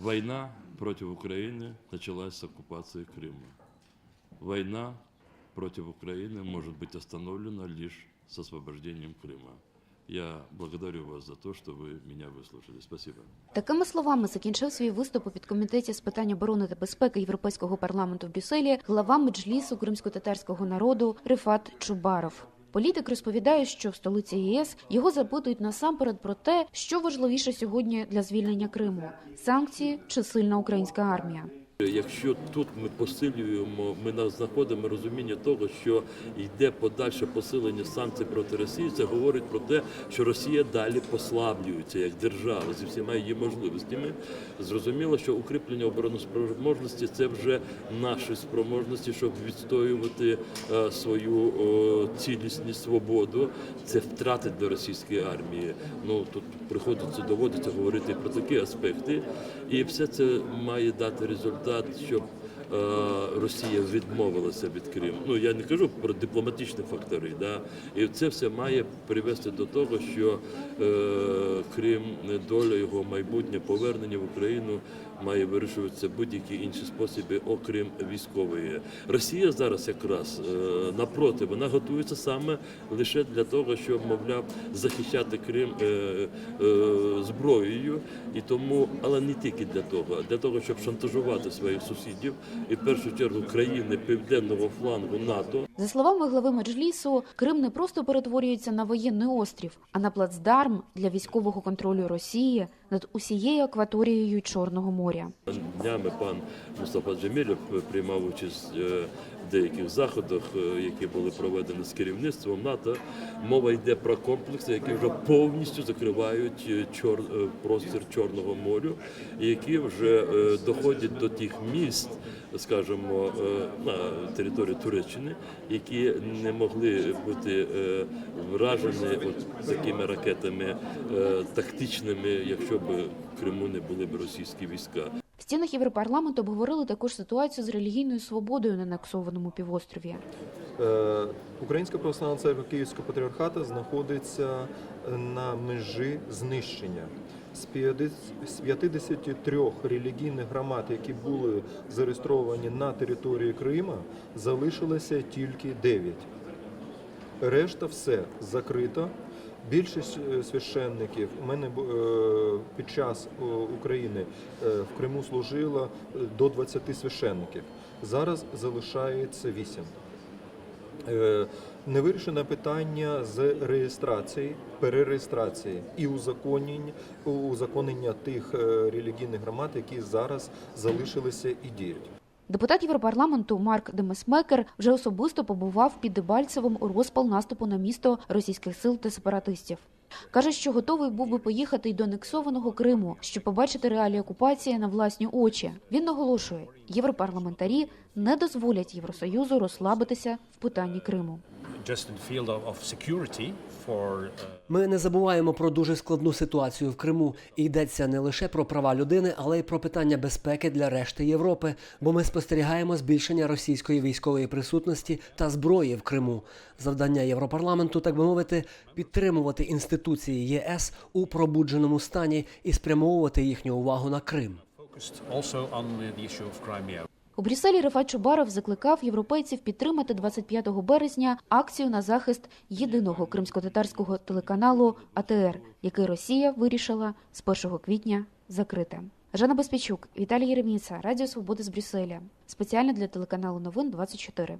Война против Украины началась с оккупации Крыма. Война против Украины может быть остановлена лишь с освобождением Крыма. Я благодарю вас за то, что вы меня выслушали. Спасибо. Такими словами закінчив свій виступ у підкомітеті з питань оборони та безпеки Європейського парламенту в Брюсселі глава меджлісу кримсько-татарського народу Рифат Чубаров. Політик розповідає, що в столиці ЄС його запитують насамперед про те, що важливіше сьогодні для звільнення Криму санкції чи сильна українська армія. Якщо тут ми посилюємо, ми на- знаходимо розуміння того, що йде подальше посилення санкцій проти Росії, це говорить про те, що Росія далі послаблюється як держава зі всіма її можливостями. Зрозуміло, що укріплення обороноспроможності це вже наші спроможності, щоб відстоювати е, свою цілісність, свободу. Це втрати для російської армії. Ну тут приходиться доводиться говорити про такі аспекти, і все це має дати результат, щоб е, Росія відмовилася від Криму. Ну я не кажу про дипломатичні фактори, да? і це все має привести до того, що е, Крим, доля його майбутнє повернення в Україну має вирішуватися будь-які інші способи, окрім військової. Росія зараз якраз е, напроти, вона готується саме лише для того, щоб мовляв захищати Крим е, е, зброєю, і тому, але не тільки для того, для того, щоб шантажувати своїх сусідів і в першу чергу країни південного флангу НАТО. За словами глави меджлісу, Крим не просто перетворюється на воєнний острів, а на плацдарм для військового контролю Росії над усією акваторією Чорного моря. Днями пан Мустафа Джемілєв приймав участь е, в деяких заходах, е, які були проведені з керівництвом НАТО. Мова йде про комплекси, які вже повністю закривають е, чор, простір Чорного моря, які вже доходять до тих міст, скажімо, е, на території Туреччини, які не могли бути е, вражені от такими ракетами е, тактичними, якщо б в Криму не були б російські війська. В стінах Європарламенту обговорили також ситуацію з релігійною свободою на анексованому півострові. Е, Українська православна церква Київського патріархату знаходиться на межі знищення. З 50 з 53 релігійних громад, які були зареєстровані на території Крима, залишилося тільки 9. Решта все закрито. Більшість е, священників у мене е, під час е, України в Криму служило е, до 20 священників. Зараз залишається 8. Е, Невирішене питання з реєстрації, перереєстрації і узаконення, узаконення тих е, релігійних громад, які зараз залишилися і діють. Депутат Європарламенту Марк Демесмекер вже особисто побував під Дебальцевим у розпал наступу на місто російських сил та сепаратистів. Каже, що готовий був би поїхати й до анексованого Криму, щоб побачити реалії окупації на власні очі. Він наголошує, європарламентарі не дозволять Євросоюзу розслабитися в питанні Криму. uh, Ми не забуваємо про дуже складну ситуацію в Криму. І йдеться не лише про права людини, але й про питання безпеки для решти Європи, бо ми спостерігаємо збільшення російської військової присутності та зброї в Криму. Завдання Європарламенту, так би мовити, підтримувати інституції ЄС у пробудженому стані і спрямовувати їхню увагу на Крим. У Брюсселі Рифат Чубаров закликав європейців підтримати 25 березня акцію на захист єдиного кримсько-татарського телеканалу АТР, який Росія вирішила з 1 квітня закрити. Жанна Безпічук, Віталій Єреміца, Радіо Свободи з Брюсселя. Спеціально для телеканалу Новин 24.